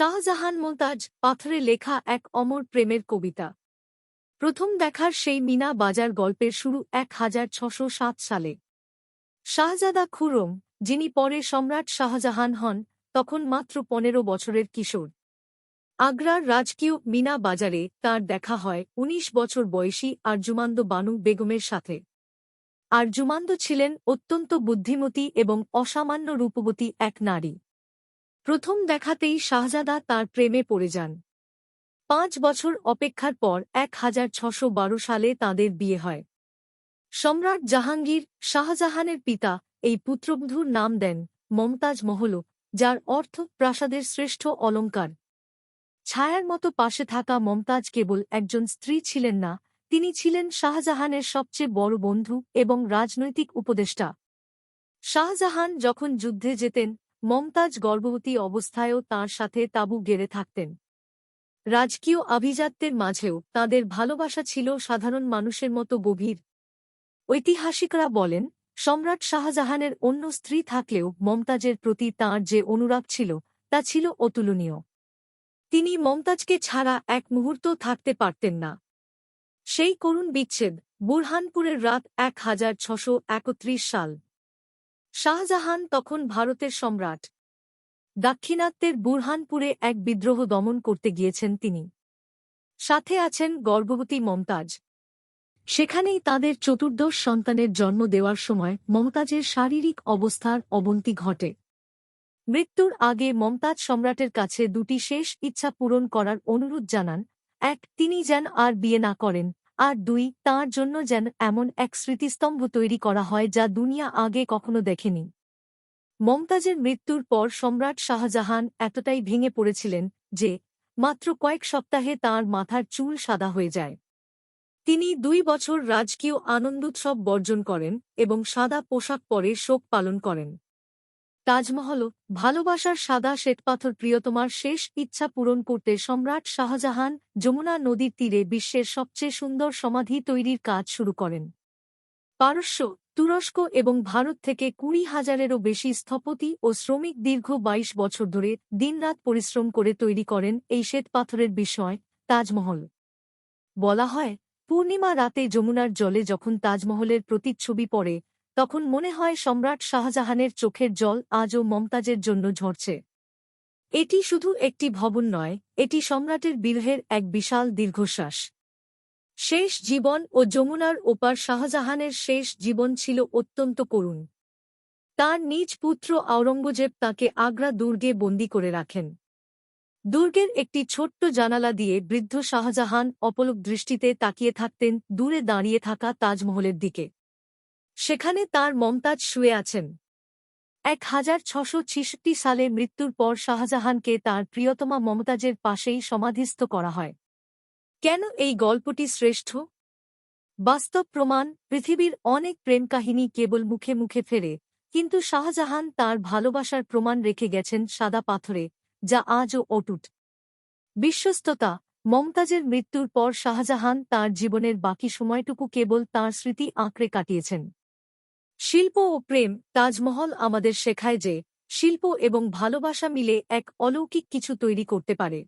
শাহজাহান মোতাজ পাথরে লেখা এক অমর প্রেমের কবিতা। প্রথম দেখার সেই মিনা বাজার গল্পের শুরু এক সালে। শাহজাদা খুরম, যিনি পরে সম্রাট শাহজাহান হন, তখন মাত্র পনেরো বছরের কিশোর। আগ্রার রাজকীয় মিনা বাজারে তার দেখা হয় ১৯ বছর বয়সী আরজুমান্দ বানু বেগমের সাথে। আরজুমান্দ ছিলেন অত্যন্ত বুদ্ধিমতী এবং অসামান্য রূপবতী এক নারী। প্রথম দেখাতেই শাহজাদা তার প্রেমে পড়ে যান। পাঁচ বছর অপেক্ষার পর এক সালে তাঁদের বিয়ে হয়। সম্রাট জাহাঙ্গীর শাহজাহানের পিতা এই পুত্রবধূর নাম দেন মমতাজ মহল, যার অর্থ প্রাসাদের শ্রেষ্ঠ অলঙ্কার ছায়ার মতো পাশে থাকা মমতাজ কেবল একজন স্ত্রী ছিলেন না, তিনি ছিলেন শাহজাহানের সবচেয়ে বড় বন্ধু এবং রাজনৈতিক উপদেষ্টা। শাহজাহান যখন যুদ্ধে যেতেন মমতাজ গর্ভবতী অবস্থায়ও তাঁর সাথে তাঁবু গেড়ে থাকতেন। রাজকীয় আভিজাত্যের মাঝেও তাঁদের ভালোবাসা ছিল সাধারণ মানুষের মতো গভীর। ঐতিহাসিকরা বলেন, সম্রাট শাহজাহানের অন্য স্ত্রী থাকলেও মমতাজের প্রতি তাঁর যে অনুরাগ ছিল, তা ছিল অতুলনীয়। তিনি মমতাজকে ছাড়া এক মুহূর্ত থাকতে পারতেন না। সেই করুণ বিচ্ছেদ বুরহানপুরের রাত এক হাজার ছশো একত্রিশ সাল। শাহজাহান তখন ভারতের সম্রাট। দাক্ষিণাত্যের বুরহানপুরে এক বিদ্রোহ দমন করতে গিয়েছেন তিনি। সাথে আছেন গর্ভবতী মমতাজ। সেখানেই তাদের চতুর্দশ সন্তানের জন্ম দেওয়ার সময় মমতাজের শারীরিক অবস্থার অবনতি ঘটে। মৃত্যুর আগে মমতাজ সম্রাটের কাছে দুটি শেষ ইচ্ছা পূরণ করার অনুরোধ জানান, এক, তিনি যেন আর বিয়ে না করেন আর দুই, তাঁর জন্য যেন এমন এক স্মৃতিস্তম্ভ তৈরি করা হয় যা দুনিয়া আগে কখনো দেখেনি। মমতাজের মৃত্যুর পর সম্রাট শাহজাহান এতটাই ভেঙে পড়েছিলেন যে, মাত্র কয়েক সপ্তাহে তাঁর মাথার চুল সাদা হয়ে যায়। তিনি দুই বছর রাজকীয় আনন্দোৎসব বর্জন করেন এবং সাদা পোশাক পরে শোক পালন করেন। তাজমহল ভালোবাসার সাদা শ্বেতপাথর প্রিয়তমার শেষ ইচ্ছা পূরণ করতে সম্রাট শাহজাহান যমুনা নদীর তীরে বিশ্বের সবচেয়ে সুন্দর সমাধি তৈরির কাজ শুরু করেন। পারস্য, তুরস্ক এবং ভারত থেকে কুড়ি হাজারেরও বেশি স্থপতি ও শ্রমিক দীর্ঘ ২২ বছর ধরে দিনরাত পরিশ্রম করে তৈরি করেন এই শ্বেতপাথরের বিষয়, তাজমহল। বলা হয়, পূর্ণিমা রাতে যমুনার জলে যখন তাজমহলের প্রতিচ্ছবি পড়ে তখন মনে হয় সম্রাট শাহজাহানের চোখের জল আজও মমতাজের জন্য ঝরছে। এটি শুধু একটি ভবন নয়, এটি সম্রাটের বিরহের এক বিশাল দীর্ঘশ্বাস। শেষ জীবন ও যমুনার ওপার শাহজাহানের শেষ জীবন ছিল অত্যন্ত করুণ। তার নিজ পুত্র আওরঙ্গজেব তাকে আগ্রা দুর্গে বন্দী করে রাখেন। দুর্গের একটি ছোট্ট জানালা দিয়ে বৃদ্ধ শাহজাহান অপলক দৃষ্টিতে তাকিয়ে থাকতেন, দূরে দাঁড়িয়ে থাকা তাজমহলের দিকে। সেখানে তার মমতাজ শুয়ে আছেন। এক হাজার ছশো ছিষট্টি সালে মৃত্যুর পর শাহজাহানকে তার প্রিয়তমা মমতাজের পাশেই সমাধিস্থ করা হয়। কেন এই গল্পটি শ্রেষ্ঠ? বাস্তব প্রমাণ, পৃথিবীর অনেক প্রেম কাহিনী কেবল মুখে মুখে ফেরে, কিন্তু শাহজাহান তার ভালোবাসার প্রমাণ রেখে গেছেন সাদা পাথরে, যা আজও অটুট। বিশ্বস্ততা, মমতাজের মৃত্যুর পর শাহজাহান তার জীবনের বাকি সময়টুকু কেবল তার স্মৃতি আঁকড়ে কাটিয়েছেন। শিল্প ও প্রেম তাজমহল আমাদের শেখায় যে শিল্প এবং ভালোবাসা মিলে এক অলৌকিক কিছু তৈরি করতে পারে।